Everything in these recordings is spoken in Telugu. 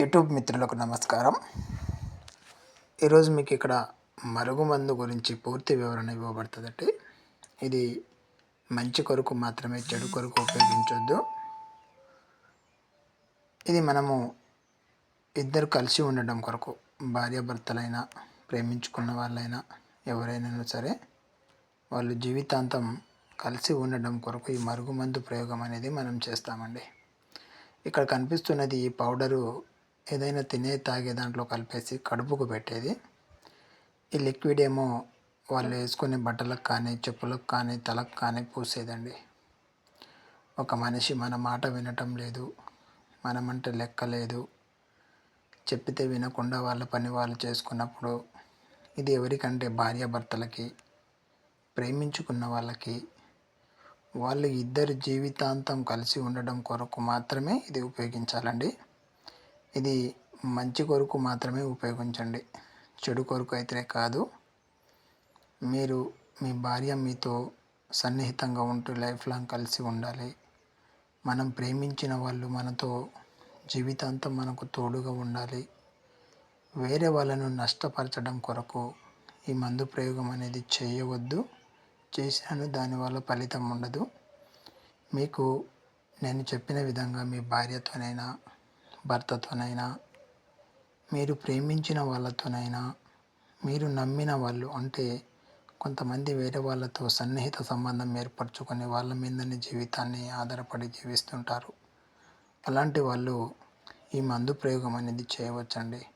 యూట్యూబ్ మిత్రులకు నమస్కారం. ఈరోజు మీకు ఇక్కడ మరుగుమందు గురించి పూర్తి వివరణ ఇవ్వబడుతుందండి. ఇది మంచి కొరకు మాత్రమే చెడు కొరకు ఉపయోగించొద్దు. ఇది మనము ఇద్దరు కలిసి ఉండడం కొరకు భార్యాభర్తలైనా ప్రేమించుకున్న వాళ్ళైనా ఎవరైనా సరే వాళ్ళు జీవితాంతం కలిసి ఉండడం కొరకు ఈ మరుగుమందు ప్రయోగం అనేది మనం చేస్తామండి. ఇక్కడ కనిపిస్తున్నది ఈ పౌడరు ఏదైనా తినే తాగే దాంట్లో కలిపేసి కడుపుకు పెట్టేది. ఈ లిక్విడ్ ఏమో వాళ్ళు వేసుకునే బట్టలకు కానీ చెప్పులకు కానీ తలకు కానీ పూసేదండి. ఒక మనిషి మన మాట వినటం లేదు మనమంటే లెక్క లేదు. చెప్పితే వినకుండా వాళ్ళ పని వాళ్ళు చేసుకున్నప్పుడు ఇది ఎవరికంటే భార్యాభర్తలకి ప్రేమించుకున్న వాళ్ళకి వాళ్ళు ఇద్దరు జీవితాంతం కలిసి ఉండడం కొరకు మాత్రమే ఇది ఉపయోగించాలండి. ఇది మంచి కొరకు మాత్రమే ఉపయోగించండి. చెడు కొరకు అయితే కాదు. మీరు మీ భార్య మీతో సన్నిహితంగా ఉంటూ లైఫ్ లాంగ్ కలిసి ఉండాలి. మనం ప్రేమించిన వాళ్ళు మనతో జీవితాంతం మనకు తోడుగా ఉండాలి. వేరే వాళ్ళను నష్టపరచడం కొరకు ఈ మందు ప్రయోగం అనేది చేయవద్దు. చేసినాను దానివల్ల ఫలితం ఉండదు. మీకు నేను చెప్పిన విధంగా మీ భార్యతోనైనా భర్తతోనైనా మీరు ప్రేమించిన వాళ్ళతోనైనా మీరు నమ్మిన వాళ్ళు అంటే కొంతమంది వేరే వాళ్ళతో సన్నిహిత సంబంధం ఏర్పరచుకొని వాళ్ళ మీదనే జీవితాన్ని ఆధారపడి జీవిస్తుంటారు. అలాంటి వాళ్ళు ఈ మందు ప్రయోగం అనేది చేయవచ్చండి.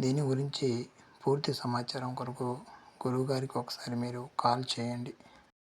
దీని గురించి పూర్తి సమాచారం కొరకు గురువుగారికి ఒకసారి మీరు కాల్ చేయండి.